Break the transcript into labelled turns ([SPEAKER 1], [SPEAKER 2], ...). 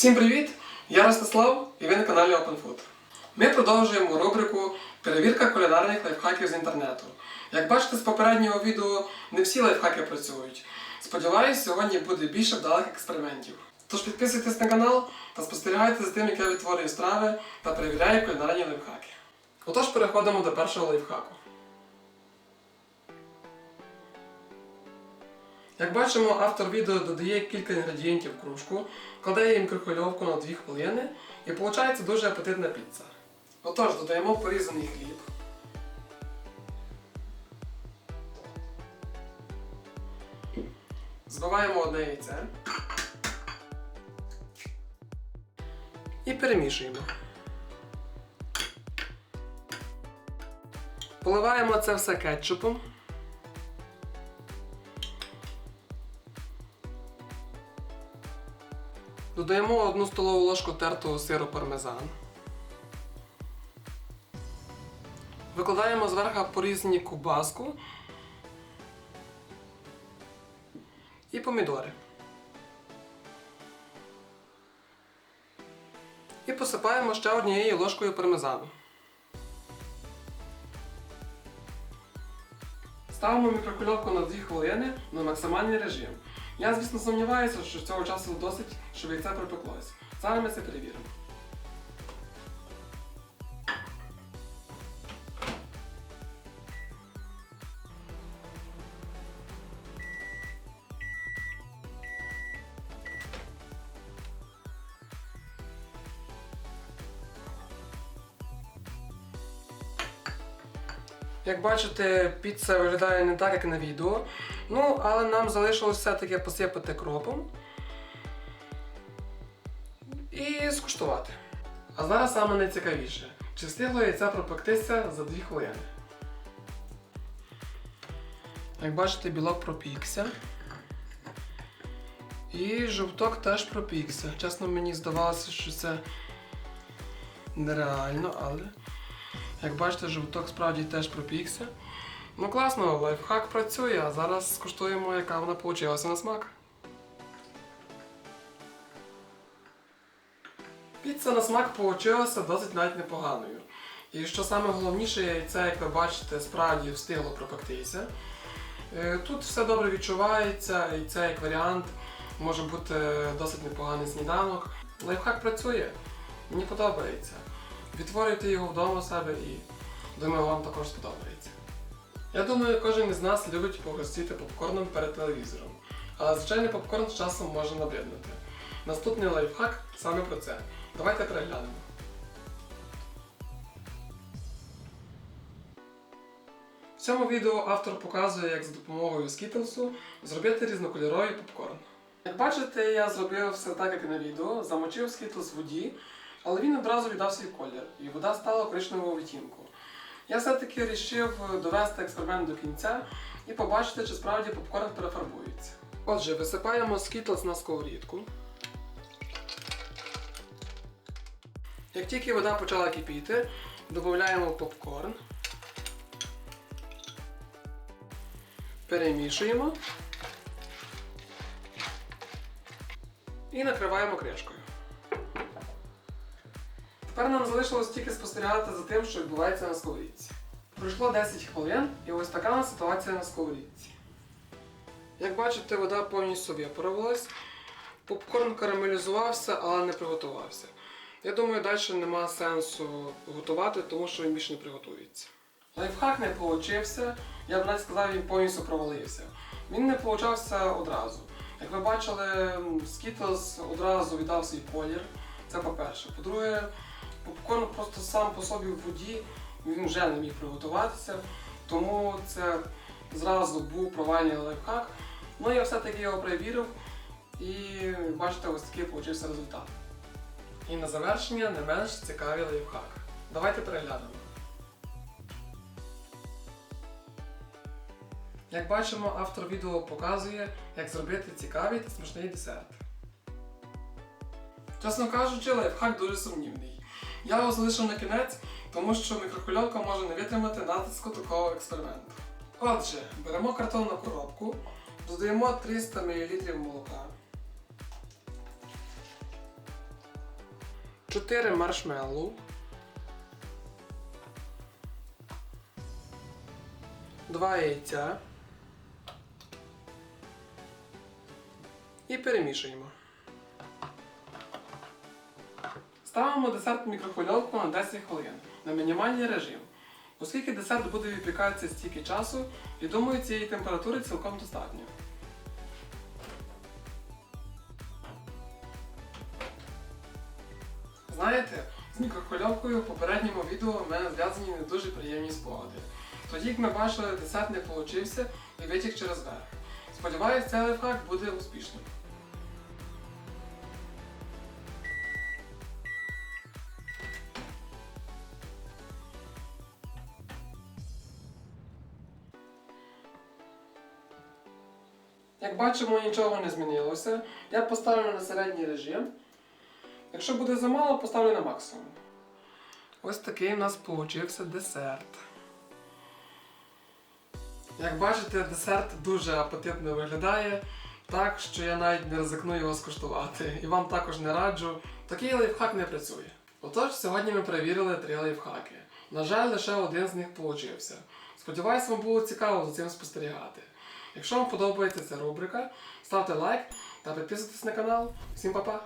[SPEAKER 1] Всім привіт! Я Ростислав і ви на каналі OpenFood. Ми продовжуємо рубрику Перевірка кулінарних лайфхаків з інтернету. Як бачите з попереднього відео, не всі лайфхаки працюють. Сподіваюсь, сьогодні буде більше вдалих експериментів. Тож підписуйтесь на канал та спостерігайте за тим, як я відтворюю страви та перевіряю кулінарні лайфхаки. Отож переходимо до першого лайфхаку. Як бачимо, автор відео додає кілька інгредієнтів в кружку, кладе її в мікрохвильовку на 2 хвилини і виходить дуже апетитна піца. Отож, додаємо порізаний хліб. Збиваємо одне яйце. І перемішуємо. Поливаємо це все кетчупом. Додаємо одну столову ложку тертого сиру пармезан. Викладаємо зверху порізані кубаску і помідори. І посипаємо ще однією ложкою пармезану. Ставимо мікрокульовку на 2 хвилини на максимальний режим. Я, звісно, сумніваюся, що цього часу досить, щоб яйце пропеклось. Зараз ми це перевіримо. Як бачите, піца виглядає не так, як на відео. Ну, але нам залишилось все-таки посипати кропом і скуштувати. А зараз саме найцікавіше. Чи встигло яйце пропектися за 2 хвилини? Як бачите, білок пропікся. І жовток теж пропікся. Чесно, мені здавалося, що це нереально, але. Як бачите, жовток справді теж пропікся. Ну класно, лайфхак працює, а зараз скуштуємо, яка вона вийшла на смак. Піца на смак вийшла досить навіть непоганою. І що саме головніше, яйце, як ви бачите, справді встигло пропектися. Е, Тут все добре відчувається, і це як варіант може бути досить непоганий сніданок. Лайфхак працює, мені подобається. Відтворюйте його вдома у себе і думаю, вам також сподобається. Я думаю, кожен із нас любить погостити попкорном перед телевізором. Але звичайний попкорн з часом може набриднути. Наступний лайфхак саме про це. Давайте переглянемо. В цьому відео автор показує, як за допомогою скітлсу зробити різнокольоровий попкорн. Як бачите, я зробив все так, як і на відео, замочив скітлс в воді, але він одразу віддав свій колір, і вода стала коричневого відтінку. Я все-таки вирішив довести експеримент до кінця і побачити, чи справді попкорн перефарбується. Отже, висипаємо скітлс на сковорідку. Як тільки вода почала кипіти, додаємо попкорн. Перемішуємо і накриваємо кришкою. Тепер нам залишилось тільки спостерігати за тим, що відбувається на сковорідці. Пройшло 10 хвилин і ось така нас ситуація на сковорідці. Як бачите, вода повністю випарувалась, попкорн карамелізувався, але не приготувався. Я думаю, далі нема сенсу готувати, тому що він більше не приготується. Лайфхак не получився, я б навіть сказав, він повністю провалився. Він не получався одразу. Як ви бачили, Skittles одразу віддав свій колір. Це по-перше. По-друге, попкорн просто сам по собі в воді, він вже не міг приготуватися, тому це зразу був провальний лайфхак. Ну я все-таки його перевірив і бачите, ось такий получився результат. І на завершення не менш цікавий лайфхак. Давайте переглянемо. Як бачимо, автор відео показує, як зробити цікавий та смачний десерт. Чесно кажучи, лайфхак дуже сумнівний. Я його залишив на кінець, тому що мікрохвильовка може не витримати натиску такого експерименту. Отже, беремо картонну коробку, додаємо 300 мл молока, 4 маршмеллоу, 2 яйця і перемішуємо. Ставимо десерт в мікрохвильовку на 10 хвилин на мінімальний режим. Оскільки десерт буде випікатися стільки часу, і думаю, цієї температури цілком достатньо. Знаєте, з мікрохвильовкою в попередньому відео в мене зв'язані не дуже приємні спогади. Тоді, як ми бачили, десерт не получився і витік через верх. Сподіваюсь, цей лайфхак буде успішним. Як бачимо, нічого не змінилося. Я поставлю на середній режим. Якщо буде замало, поставлю на максимум. Ось такий у нас получився десерт. Як бачите, десерт дуже апетитно виглядає, так що я навіть не ризикну його скуштувати. І вам також не раджу. Такий лайфхак не працює. Отож, сьогодні ми перевірили три лайфхаки. На жаль, лише один з них получився. Сподіваюсь, вам було цікаво за цим спостерігати. Якщо вам подобається ця рубрика, ставте лайк та підписуйтесь на канал. Всім па-па!